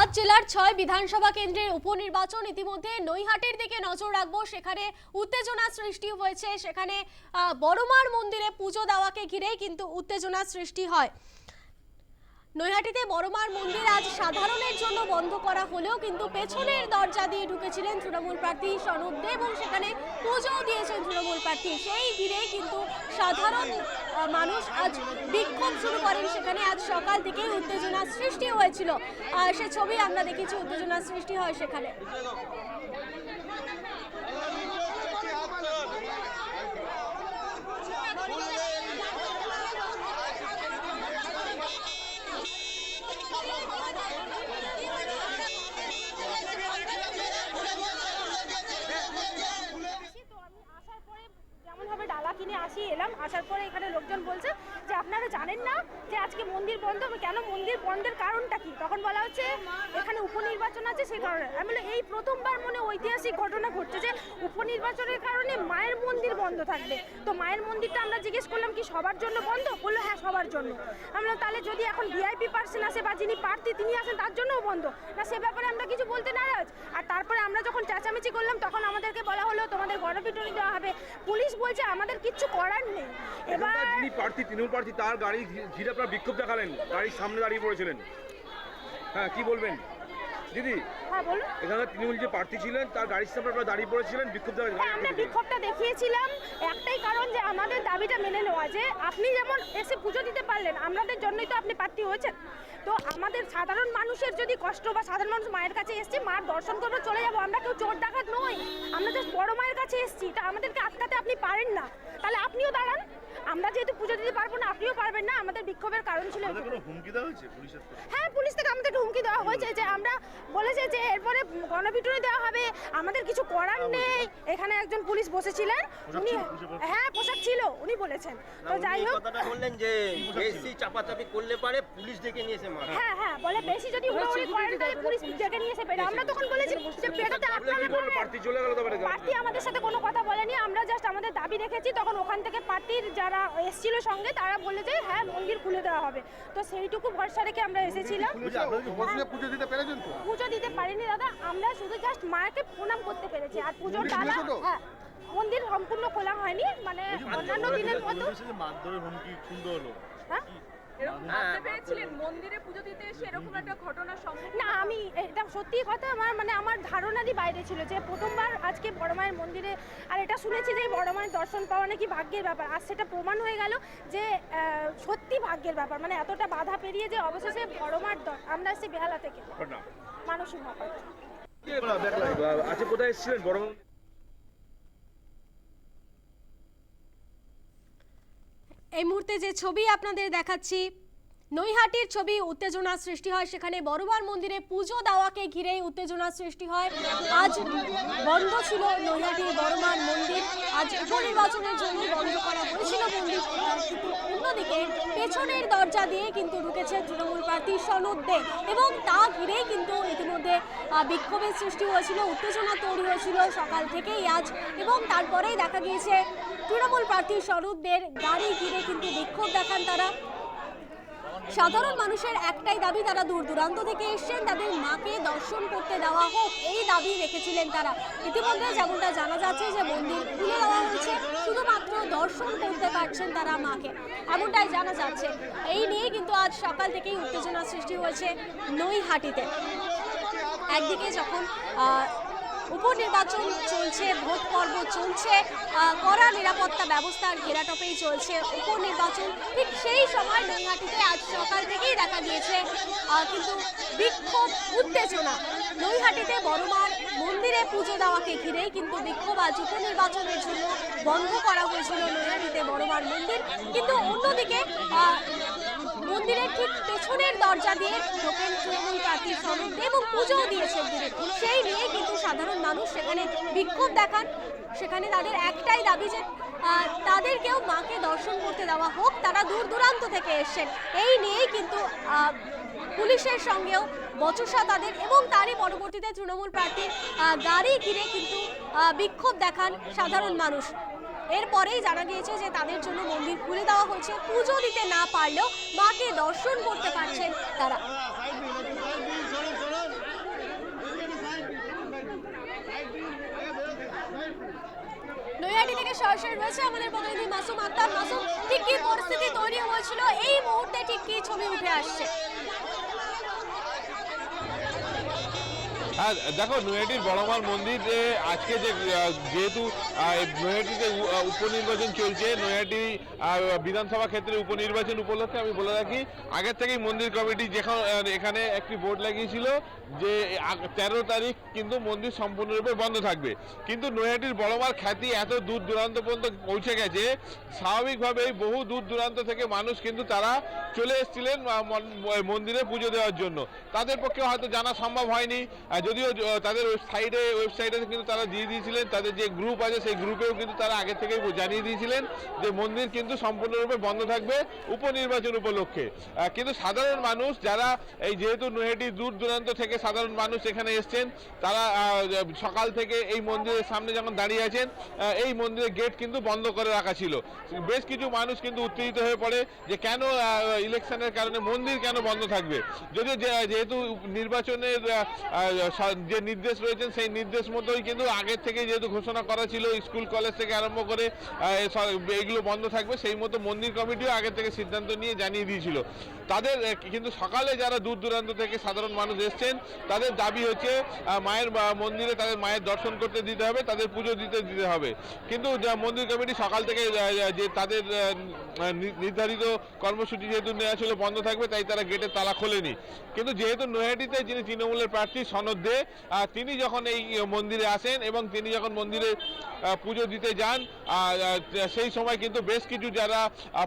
আজ জেলার ছয় বিধানসভা কেন্দ্রের উপনির্বাচন ইতিমধ্যে নৈহাটের দিকে নজর রাখব। সেখানে উত্তেজনা সৃষ্টি হয়েছে। সেখানে বড়মার মন্দিরে পুজো দেওয়াকে ঘিরেই কিন্তু উত্তেজনা সৃষ্টি হয়। নৈহাটিতে বড়মার মন্দির আজ সাধারণের জন্য বন্ধ করা হলেও কিন্তু পেছনের দরজা দিয়ে ঢুকেছিলেন তৃণমূল প্রার্থী সনব দে এবং সেখানে পুজোও দিয়েছেন তৃণমূল প্রার্থী। সেই ঘিরে কিন্তু সাধারণ মানুষ আজ বিক্ষোভ শুরু করেন। সেখানে আজ সকাল থেকেই উত্তেজনা সৃষ্টি হয়েছিল। সে ছবি আমরা দেখেছি উত্তেজনা সৃষ্টি হয় সেখানে আসি তো আমি আসার পরে যেমন ভাবে ডালা কিনে আসি এলাম আসার পরে এখানে লোকজন বলছে যে আপনারা জানেন না যে আজকে মন্দির বন্ধ হবে কেন মন্দির বন্ধের কারণটা কি? তখন বলা হচ্ছে এখানে উপনির্বাচন আছে সেই কারণে। আমি বলি এই প্রথমবার মনে ঐতিহাসিক ঘটনা ঘটছে যে উপনির্বাচনের কারণে মায়ের মন্দির বন্ধ থাকবে। তো মায়ের মন্দিরটা আমরা জিজ্ঞেস করলাম কি সবার জন্য বন্ধ? বলল হ্যাঁ সবার জন্য। আমরা তাহলে যদি এখন ভিআইপি পার্সন আসে বা যিনি প্রার্থী তিনি আসেন তার জন্যও বন্ধ। না সে ব্যাপারে আমরা কিছু বলতে নারাজ। আর তারপরে আমরা যখন চেঁচামেচি করলাম তখন আমাদেরকে বলা হলো তোমাদের গণপিটুনি দেওয়া হবে। পুলিশ বলছে আমাদের কিচ্ছু করার নেই। এবার যিনি প্রার্থী তৃণমূল প্রার্থী তার গাড়ি ঘিরে আপনারা বিক্ষোভ দেখালেন। গাড়ির সামনে দাঁড়িয়ে পড়েছিলেন। হ্যাঁ কি বলবেন? দিদি হ্যাঁ বলুন। এখানে তৃণমূল যে প্রার্থী ছিলেন তার গাড়ির সামনে আপনারা দাঁড়িয়ে পড়েছিলেন বিক্ষোভ হ্যাঁ আমরা বিক্ষোভটা দেখিয়েছিলাম। একটাই কারণ যে আমাদের দাবিটা মেনে নেওয়া যে আপনি যেমন এসে পুজো দিতে পারলেন আমাদের জন্যই তো আপনি প্রার্থী হয়েছেন। তো আমাদের সাধারণ মানুষের যদি কষ্ট বা সাধারণ মানুষ মায়ের কাছে এসছে মার দর্শন করব চলে যাব। আমরা কেউ চোর ডাকাত নই। আমরা জাস্ট বড় মায়ের কাছে এসছি। তা আমাদেরকে আটকাতে আপনি পারেন না। তাহলে আপনিও দাঁড়ান। আমরা যেহেতু পুজো দিতে পারব না আপনিও পারবেন না। আমাদের বিক্ষোভের কারণ ছিল? হ্যাঁ পুলিশ থেকে আমাদের হুমকি দেওয়া হয়েছে যে আমরা বলেছে যে এরপরে গণপিটুনি দেওয়া হবে। আমাদের কিছু করার নেই। এখানে একজন পুলিশ বসেছিলেন। উনি? হ্যাঁ পোশাক ছিল। উনি বলেছেন। তো যাই হোক। বললেন যে চাপাচাপি করলে পারে পুলিশ ডেকে নিয়ে এসে মারা হ্যাঁ হ্যাঁ বলে বেশি যদি হুড়োহুড়ি করেন তাহলে পুলিশ ডেকে নিয়ে এসে আমরা তখন বলেছি যে পেটাতে আপনারা বলবেন চলে গেল তবে পার্টি আমাদের সাথে কোনো কথা বলেনি। আমরা জাস্ট আমাদের দাবি রেখেছি তখন ওখান থেকে পার্টির যারা এসেছিল সঙ্গে তারা বলে যে হ্যাঁ মন্দির খুলে দেওয়া হবে। তো সেইটুকু ভরসা রেখে আমরা এসেছিলাম। পুজো দিতে পেরেছেন তো? পুজো দিতে পারিনি দাদা। আমরা শুধু জাস্ট মাকে প্রণাম করতে পেরেছি। আর পুজোর ডালা হ্যাঁ মন্দির সম্পূর্ণ খোলা হয়নি। মানে অন্যান্য দিনের মতো মারধরের হুমকি হলো হ্যাঁ? এসে না আমি এটা সত্যি কথা আমার মানে আমার ধারণারই বাইরে ছিল যে প্রথমবার আজকে বড় মায়ের মন্দিরে আর এটা শুনেছি যে বড় মায়ের দর্শন পাওয়া নাকি ভাগ্যের ব্যাপার। আর সেটা প্রমাণ হয়ে গেল যে সত্যি ভাগ্যের ব্যাপার। মানে এতটা বাধা পেরিয়ে যে অবশেষে বড় মার দ- আমরা এসেছি বেহালা থেকে। মহাপাত্র আজকে কোথায় এসেছিলেন বড় এই মুহূর্তে যে ছবি আপনাদের দেখাচ্ছি, নৈহাটির ছবি উত্তেজনা সৃষ্টি হয়। সেখানে বড়বার মন্দিরে পুজো দেওয়াকে ঘিরে উত্তেজনা সৃষ্টি হয়। আজ বন্ধ ছিল নৈহাটির বড়মার মন্দির। আজ উপনির্বাচনের জন্য বন্ধ করা হয়েছিল মন্দির। অন্যদিকে পেছনের দরজা দিয়ে কিন্তু ঢুকেছে তৃণমূল প্রার্থী সনদ দে। এবং তা ঘিরেই কিন্তু ইতিমধ্যে বিক্ষোভের সৃষ্টি হয়েছিল, উত্তেজনা তৈরি হয়েছিল সকাল থেকেই আজ। এবং তারপরেই দেখা গিয়েছে তৃণমূল প্রার্থী সনদদের গাড়ি ঘিরে কিন্তু বিক্ষোভ দেখান তারা। সাধারণ মানুষের একটাই দাবি, তারা দূর দূরান্ত থেকে এসছেন, তাদের মাকে দর্শন করতে দেওয়া হোক, এই দাবি রেখেছিলেন তারা। ইতিমধ্যে যেমনটা জানা যাচ্ছে যে মন্দির খুলে দেওয়া হয়েছে, শুধুমাত্র দর্শন করতে পারছেন তারা মাকে। এমনটাই জানা যাচ্ছে। এই নিয়ে কিন্তু আজ সকাল থেকেই উত্তেজনা সৃষ্টি হয়েছে নৈহাটিতে। একদিকে যখন উপনির্বাচন চলছে, ভোট পর্ব চলছে কড়া নিরাপত্তা ব্যবস্থার ঘেরাটপেই চলছে উপনির্বাচন। ঠিক সেই সময় নৈহাটিতে আজ সকাল থেকেই দেখা গিয়েছে কিন্তু বিক্ষোভ, উত্তেজনা। নৈহাটিতে বড়মার মন্দিরে পুজো দেওয়াকে ঘিরেই কিন্তু বিক্ষোভ আজ উপনির্বাচনের জন্য বন্ধ করা হয়েছিল। নৈহাটিতে বড়মার মন্দির, কিন্তু অন্যদিকে মন্দিরের ঠিক পেছনের দরজা দিয়ে ঢোকেন তৃণমূল প্রার্থী সনদ এবং পুজোও দিয়েছেন তিনি। সেই নিয়ে কিন্তু সাধারণ মানুষ সেখানে বিক্ষোভ দেখান। সেখানে তাদের একটাই দাবি যে তাদেরকেও মাকে দর্শন করতে দেওয়া হোক, তারা দূর দূরান্ত থেকে এসছেন। এই নিয়েই কিন্তু পুলিশের সঙ্গেও বচসা তাদের এবং তারই পরবর্তীতে তৃণমূল প্রার্থীর গাড়ি ঘিরে কিন্তু বিক্ষোভ দেখান সাধারণ মানুষ। এরপরেই জানা গিয়েছে যে তাদের জন্য মন্দির খুলে দেওয়া হয়েছে। পুজো দিতে না পারলেও মাকে দর্শন করতে পারছেন তারা। নৈহাটি থেকে সরাসরি রয়েছে আমাদের প্রতিনিধি মাসুম আক্তার। মাসুম, ঠিক কি পরিস্থিতি তৈরি হয়েছিল? এই মুহূর্তে ঠিক কি ছবি উঠে আসছে? হ্যাঁ দেখো, নৈহাটির বড়মার মন্দিরে আজকে যে যেহেতু নৈহাটিতে উপনির্বাচন চলছে, নৈহাটি বিধানসভা ক্ষেত্রে উপনির্বাচন উপলক্ষে আমি বলে রাখি, আগের থেকেই মন্দির কমিটি যেখানে এখানে একটি বোর্ড লাগিয়েছিল যে তেরো তারিখ কিন্তু মন্দির সম্পূর্ণরূপে বন্ধ থাকবে। কিন্তু নৈহাটির বড়মার খ্যাতি এত দূর দূরান্ত পর্যন্ত পৌঁছে গেছে, স্বাভাবিকভাবেই বহু দূর দূরান্ত থেকে মানুষ কিন্তু তারা চলে এসেছিলেন মন্দিরে পুজো দেওয়ার জন্য। তাদের পক্ষে হয়তো জানা সম্ভব হয়নি যদিও তাদের সাইডে ওয়েবসাইটে কিন্তু তারা দিয়ে দিয়েছিলেন। তাদের যে গ্রুপ আছে, সেই গ্রুপেও কিন্তু তারা আগে থেকে জানিয়ে দিয়েছিলেন যে মন্দির কিন্তু সম্পূর্ণরূপে বন্ধ থাকবে উপনির্বাচন উপলক্ষে। কিন্তু সাধারণ মানুষ যারা এই যেহেতু নৈহাটি দূর দূরান্ত থেকে সাধারণ মানুষ এখানে এসছেন, তারা সকাল থেকে এই মন্দিরের সামনে যখন দাঁড়িয়ে আছেন এই মন্দিরের গেট কিন্তু বন্ধ করে রাখা ছিল। বেশ কিছু মানুষ কিন্তু উত্তেজিত হয়ে পড়ে যে কেন ইলেকশনের কারণে মন্দির কেন বন্ধ থাকবে। যদিও যেহেতু নির্বাচনের যে নির্দেশ রয়েছেন, সেই নির্দেশ মতোই কিন্তু আগের থেকে যেহেতু ঘোষণা করা ছিল, স্কুল, কলেজ থেকে আরম্ভ করে এইগুলো বন্ধ থাকবে, সেই মতো মন্দির কমিটিও আগে থেকে সিদ্ধান্ত নিয়ে জানিয়ে দিয়েছিল। তাদের কিন্তু সকালে যারা দূর দূরান্ত থেকে সাধারণ মানুষ এসছেন, তাদের দাবি হচ্ছে মায়ের মন্দিরে তাদের মায়ের দর্শন করতে দিতে হবে, তাদের পুজো দিতে দিতে হবে। কিন্তু মন্দির কমিটি সকাল থেকে যে তাদের নির্ধারিত কর্মসূচি যেহেতু নেওয়া ছিল, বন্ধ থাকবে, তাই তারা গেটের তালা খোলেনি। কিন্তু যেহেতু নৈহাটিতে যিনি তৃণমূলের প্রার্থী, সনদ আহ, তিনি যখন এই মন্দিরে আসেন এবং তিনি যখন মন্দিরে পুজো দিতে যান সেই সময় কিন্তু বেশ কিছু যারা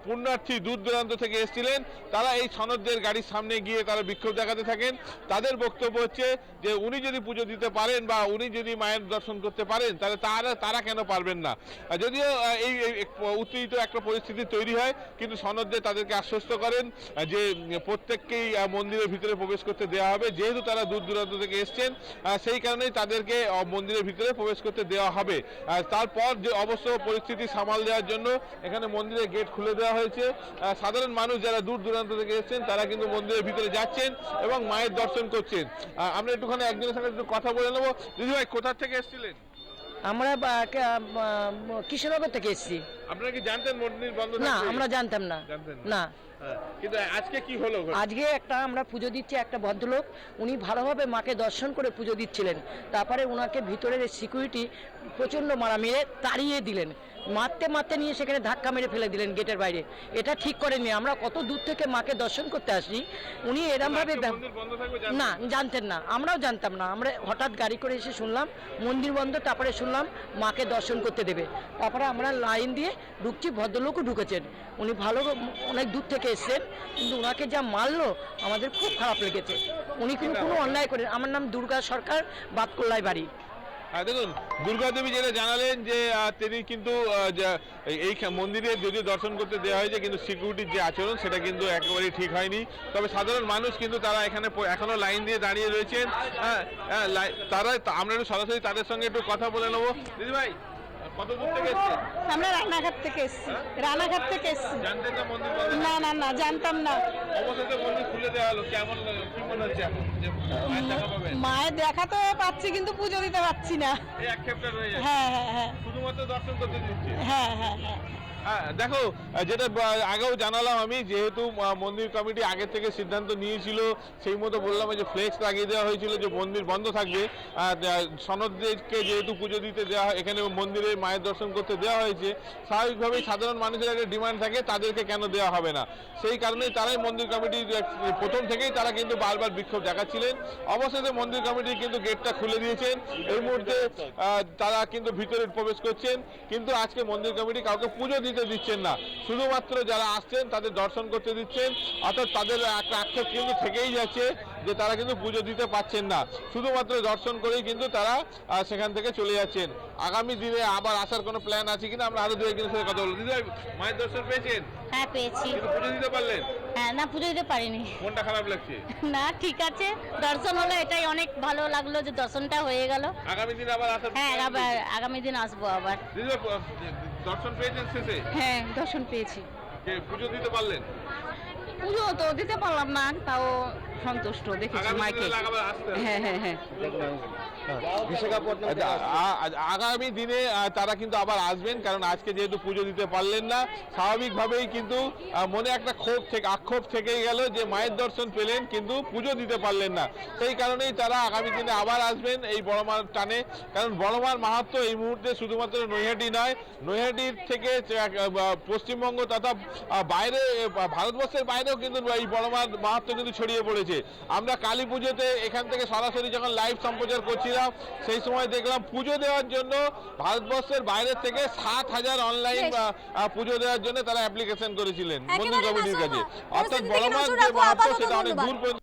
পুণ্যার্থী দূর দূরান্ত থেকে এসেছিলেন তারা এই সনদদের গাড়ির সামনে গিয়ে তারা বিক্ষোভ দেখাতে থাকেন। তাদের বক্তব্য হচ্ছে যে উনি যদি পুজো দিতে পারেন বা উনি যদি মায়ের দর্শন করতে পারেন তাহলে তারা তারা কেন পারবেন না? যদিও এই উত্তেজিত একটা পরিস্থিতি তৈরি হয় কিন্তু সনদদের তাদেরকে আশ্বস্ত করেন যে প্রত্যেককেই মন্দিরের ভিতরে প্রবেশ করতে দেওয়া হবে। যেহেতু তারা দূর দূরান্ত থেকে এসছেন সেই কারণেই তাদেরকে মন্দিরের ভিতরে প্রবেশ করতে দেওয়া হবে। তারপর যে অবশ্য পরিস্থিতি সামাল দেওয়ার জন্য এখানে মন্দিরের গেট খুলে দেওয়া হয়েছে। সাধারণ মানুষ যারা দূর দূরান্ত থেকে এসছেন তারা কিন্তু মন্দিরের ভিতরে যাচ্ছেন এবং মায়ের দর্শন করছেন। আমরা একটুখানি একজনের সঙ্গে একটু কথা বলে নেব। দিদিভাই কোথা থেকে এসেছিলেন? আমরা কৃষ্ণনগর থেকে এসেছি। আপনারা কি জানতেন মন্দির বন্ধ না আমরা জানতাম না। না? হ্যাঁ, কিন্তু আজকে কি হলো আজকে একটা আমরা পুজো দিচ্ছি একটা ভদ্রলোক উনি ভালোভাবে মাকে দর্শন করে পুজো দিচ্ছিলেন। তারপরে ওনাকে ভিতরের সিকিউরিটি প্রচণ্ড মারা মেরে তাড়িয়ে দিলেন। মারতে মারতে নিয়ে সেখানে ধাক্কা মেরে ফেলে দিলেন গেটের বাইরে। এটা ঠিক করেননি আমরা কত দূর থেকে মাকে দর্শন করতে আসি উনি এরমভাবে? না জানতেন না আমরাও জানতাম না। আমরা হঠাৎ গাড়ি করে এসে শুনলাম মন্দির বন্ধ তারপরে শুনলাম মাকে দর্শন করতে দেবে। তারপরে আমরা লাইন দিয়ে ঢুকছি ভদ্রলোকও ঢুকেছেন। উনি ভালো অনেক দূর থেকে এসেছেন, কিন্তু ওনাকে যা মারলো, আমাদের খুব খারাপ লেগেছে। উনি কিন্তু কোনো অন্যায় করেন আমার নাম দুর্গা সরকার, বাতকল্লায় বাড়ি। দেখুন দুর্গাদেবী যেটা জানালেন যে তিনি কিন্তু এই- মন্দিরে যদিও দর্শন করতে দেওয়া হয়েছে, কিন্তু সিকিউরিটির যে আচরণ, সেটা কিন্তু একেবারেই ঠিক হয়নি। তবে সাধারণ মানুষ কিন্তু তারা এখানে প- এখনও লাইন দিয়ে দাঁড়িয়ে রয়েছেন। হ্যাঁ তারা আমরা একটু সরাসরি তাদের সঙ্গে একটু কথা বলে নেব। দিদিভাই কত দূর থেকে এসছেন? আমরা রানাঘাট থেকে এসেছি। রানাঘাট থেকে এসেছি। জানতেন না মন্দির বন্ধ? না না না জানতাম না। অবশেষে মন্দির খুলে দেওয়া হলো। কেমন কি মনে হচ্ছে এখন? যে মায়ের দেখা পাবেন? মায়ের দেখা তো পাচ্ছি কিন্তু পুজো দিতে পারছি না। এই আক্ষেপটা রয়ে যাচ্ছে। হ্যাঁ হ্যাঁ হ্যাঁ। শুধুমাত্র দর্শন করতে দিচ্ছে। হ্যাঁ হ্যাঁ হ্যাঁ হ্যাঁ, দেখো, যেটা আগেও জানালাম আমি, যেহেতু মন্দির কমিটি আগে থেকে সিদ্ধান্ত নিয়েছিল, সেই মতো বললাম যে ফ্লেক্স লাগিয়ে দেওয়া হয়েছিল যে মন্দির বন্ধ থাকবে। সনদদেরকে যেহেতু পুজো দিতে দেওয়া হয়, এখানে মন্দিরে মায়ের দর্শন করতে দেওয়া হয়েছে, স্বাভাবিকভাবেই সাধারণ মানুষের একটা ডিমান্ড থাকে, তাদেরকে কেন দেওয়া হবে না? সেই কারণেই তারাই মন্দির কমিটি প্রথম থেকেই তারা কিন্তু বারবার বিক্ষোভ দেখাচ্ছিলেন। অবশেষে মন্দির কমিটি কিন্তু গেটটা খুলে দিয়েছেন। এই মুহূর্তে তারা কিন্তু ভিতরে প্রবেশ করছেন। কিন্তু আজকে মন্দির কমিটি কাউকে পুজো দিতে দিচ্ছেন না। শুধুমাত্র যারা আসছেন তাদের দর্শন করতে দিচ্ছেন অর্থাৎ তাদের একটা আক্ষেপ কিন্তু থেকেই যাচ্ছে যে তারা কিন্তু পুজো দিতে পাচ্ছেন না। শুধুমাত্র দর্শন করেই কিন্তু তারা সেখান থেকে চলে যাচ্ছেন। আগামী দিনে আবার আসার কোনো প্ল্যান আছে কিনা? আমরা আরও দু একজনের সাথে কথা বলব। দিদি মায়ের দর্শন পেয়েছেন? হ্যাঁ পেয়েছি। পুজো দিতে পারলেন? হ্যাঁ না পুজো দিতে পারিনি। মনটা খারাপ লাগছে? না ঠিক আছে। দর্শন হলো এটাই অনেক ভালো লাগল যে দর্শনটা হয়ে গেল। আগামী দিনে আবার আসার হ্যাঁ আবার আগামী দিন আসব আবার। দিদি দর্শন পেয়েছেন শেষে? হ্যাঁ দর্শন পেয়েছি। যে পুজো দিতে পারলেন? পুজো তো দিতে পারলাম না তাও সন্তুষ্ট দেখেছি মাইকে। হ্যাঁ হ্যাঁ হ্যাঁ। আচ্ছা, আ- আ- আগামী দিনে তারা কিন্তু আবার আসবেন কারণ আজকে যেহেতু পুজো দিতে পারলেন না স্বাভাবিকভাবেই কিন্তু মনে একটা ক্ষোভ থেকে আক্ষোভ থেকেই গেল যে মায়ের দর্শন পেলেন কিন্তু পুজো দিতে পারলেন না। সেই কারণেই তারা আগামী দিনে আবার আসবেন এই বড়মার টানে কারণ বড়মার মাহাত্ম এই মুহূর্তে শুধুমাত্র নৈহাটি নয় নৈহাটির থেকে পশ্চিমবঙ্গ তথা বাইরে ভারতবর্ষের বাইরেও কিন্তু এই বড়মার মাহাত্ম কিন্তু ছড়িয়ে পড়েছে। আমরা কালী পুজোতে এখান থেকে সরাসরি যখন লাইভ সম্প্রচার করছিলাম সেই সময় দেখলাম পুজো দেওয়ার জন্য ভারতবর্ষের বাইরে থেকে সাত হাজার অনলাইন। পুজো দেওয়ার জন্য তারা অ্যাপ্লিকেশন করেছিলেন মন্দির কমিটির কাছে অর্থাৎ বড় মাছ যে মাহাত্ম সেটা অনেক দূর পর্যন্ত